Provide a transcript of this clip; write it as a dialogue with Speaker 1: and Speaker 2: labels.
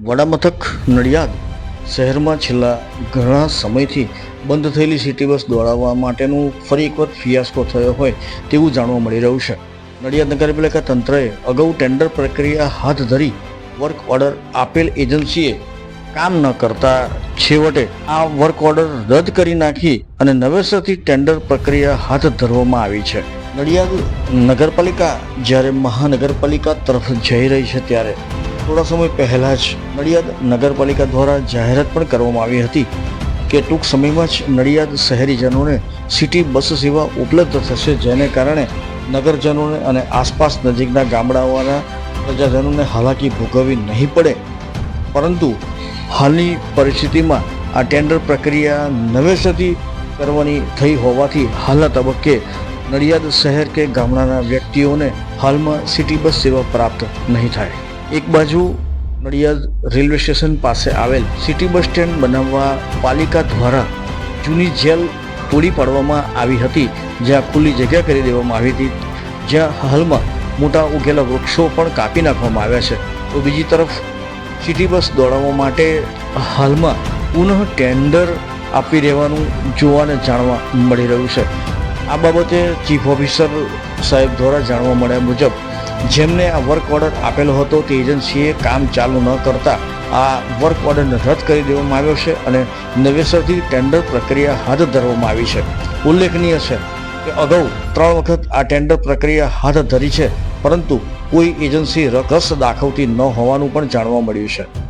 Speaker 1: વડામથક નડિયાદ શહેરમાં છેલ્લા ઘણા સમયથી બંધ થયેલી સિટી બસ દોડાવવા માટેનું ફરી એકવાર ફિયાસ્કો થયો હોય તેવું જાણવા મળી રહ્યું છે. નડિયાદ નગરપાલિકા તંત્રએ અગાઉ ટેન્ડર પ્રક્રિયા હાથ ધરી વર્ક ઓર્ડર આપેલ એજન્સીએ કામ ન કરતા છેવટે આ વર્ક ઓર્ડર રદ કરી નાખી અને નવેસરથી ટેન્ડર પ્રક્રિયા હાથ ધરવામાં આવી છે. નડિયાદ નગરપાલિકા જ્યારે મહાનગરપાલિકા તરફ જઈ રહી છે ત્યારે થોડા સમય પહેલાં જ નડિયાદ નગરપાલિકા દ્વારા જાહેરાત પણ કરવામાં આવી હતી કે ટૂંક સમયમાં જ નડિયાદ શહેરીજનોને સિટી બસ સેવા ઉપલબ્ધ થશે, જેને કારણે નગરજનોને અને આસપાસ નજીકના ગામડાઓના પ્રજાજનોને હાલાકી ભોગવવી નહીં પડે. પરંતુ હાલની પરિસ્થિતિમાં આ ટેન્ડર પ્રક્રિયા નવેસરથી કરવાની થઈ હોવાથી હાલના તબક્કે નડિયાદ શહેર કે ગામડાના વ્યક્તિઓને હાલમાં સિટી બસ સેવા પ્રાપ્ત નહીં થાય. એક બાજુ નડિયાદ રેલવે સ્ટેશન પાસે આવેલ સિટી બસ સ્ટેન્ડ બનાવવા પાલિકા દ્વારા જૂની જેલ તોડી પાડવામાં આવી હતી, જ્યાં ખુલ્લી જગ્યા કરી દેવામાં આવી હતી, જ્યાં હાલમાં મોટા ઉગેલા વૃક્ષો પણ કાપી નાખવામાં આવ્યા છે. તો બીજી તરફ, સિટી બસ દોડાવવા માટે હાલમાં પુનઃ ટેન્ડર આપી રહેવાનું જોવાને જાણવા મળી રહ્યું છે. આ બાબતે ચીફ ઓફિસર સાહેબ દ્વારા જાણવા મળ્યા મુજબ જેમને આ વર્ક ઓર્ડર આપેલો હતો તે એજન્સીએ કામ ચાલુ ન કરતા આ વર્ક ઓર્ડરને રદ કરી દેવામાં આવ્યો છે અને નવેસરથી ટેન્ડર પ્રક્રિયા હાથ ધરવામાં આવી છે. ઉલ્લેખનીય છે કે અગાઉ ત્રણ વખત આ ટેન્ડર પ્રક્રિયા હાથ ધરી છે, પરંતુ કોઈ એજન્સી રકસ દાખવતી ન હોવાનું પણ જાણવા મળ્યું છે.